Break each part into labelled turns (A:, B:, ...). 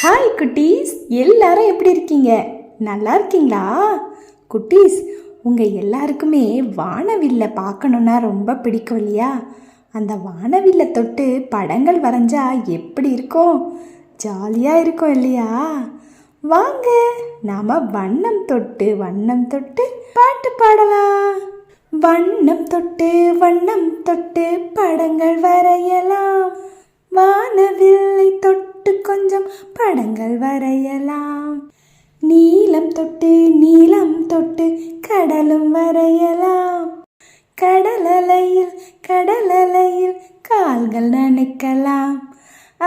A: hi குட்டீஸ் எல்லாரும் எப்படி இருக்கீங்க நல்லா இருக்கீங்களா குட்டீஸ் உங்கள் எல்லாருக்குமே வானவில்ல பார்க்கணுன்னா ரொம்ப பிடிக்கும் இல்லையா அந்த வானவில்லை தொட்டு படங்கள் வரைஞ்சா எப்படி இருக்கும் ஜாலியாக இருக்கும் இல்லையா வாங்க நாம் வண்ணம் தொட்டு வண்ணம் தொட்டு பாட்டு பாடலாம் வண்ணம் தொட்டு வண்ணம் தொட்டு படங்கள் வரையலாம் படங்கள் வரையலாம் நீலம் தொட்டு நீலம் தொட்டு கடலும் வரையலாம் கடலலையில் கடலலையில் கால்கள் நினைக்கலாம்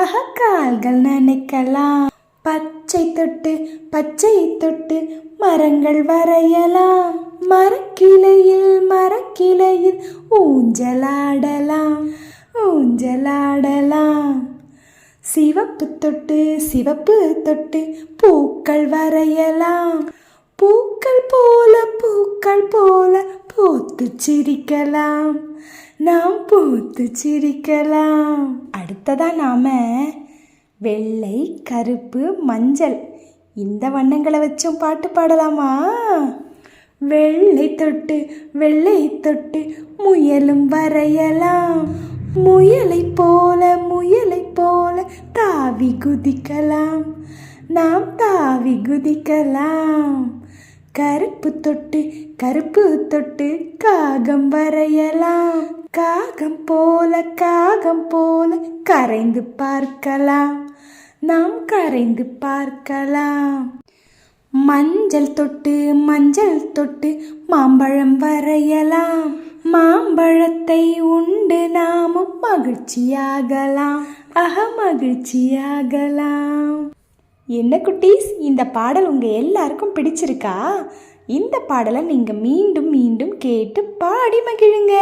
A: அக கால்கள் நினைக்கலாம் பச்சை தொட்டு பச்சை தொட்டு மரங்கள் வரையலாம் மரக்கிளையில் மரக்கிளையில் ஊஞ்சலாடலாம் ஊஞ்சலாடலாம் சிவப்பு தொட்டு சிவப்பு தொட்டு பூக்கள் வரையலாம் பூக்கள் போல பூக்கள் போல பூத்து சிரிக்கலாம் நாம் பூத்து சிரிக்கலாம் அடுத்ததான் நாம வெள்ளை கருப்பு மஞ்சள் இந்த வண்ணங்களை வச்சும் பாட்டு பாடலாமா வெள்ளை தொட்டு வெள்ளை தொட்டு முயலும் வரையலாம் முயலை போ தாவி குதிக்கலாம் நாம் தாவி குதிக்கலாம் கருப்பு தொட்டு கருப்பு தொட்டு காகம் வரையலாம் காகம் போல காகம் போல கரைந்து பார்க்கலாம் நாம் கரைந்து பார்க்கலாம் மஞ்சள் தொட்டு மஞ்சள் தொட்டு மாம்பழம் வரையலாம் மாம்பழத்தை உண்டு நாமும் மகிழ்ச்சியாகலாம் அக மகிழ்ச்சியாகலாம் என்ன குட்டீஸ் இந்த பாடல் உங்கள் எல்லாருக்கும் பிடிச்சிருக்கா இந்த பாடலை நீங்கள் மீண்டும் மீண்டும் கேட்டு பாடி மகிழுங்க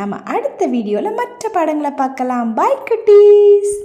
A: நம்ம அடுத்த வீடியோவில் மற்ற பாடங்களை பார்க்கலாம் பாய் குட்டீஸ்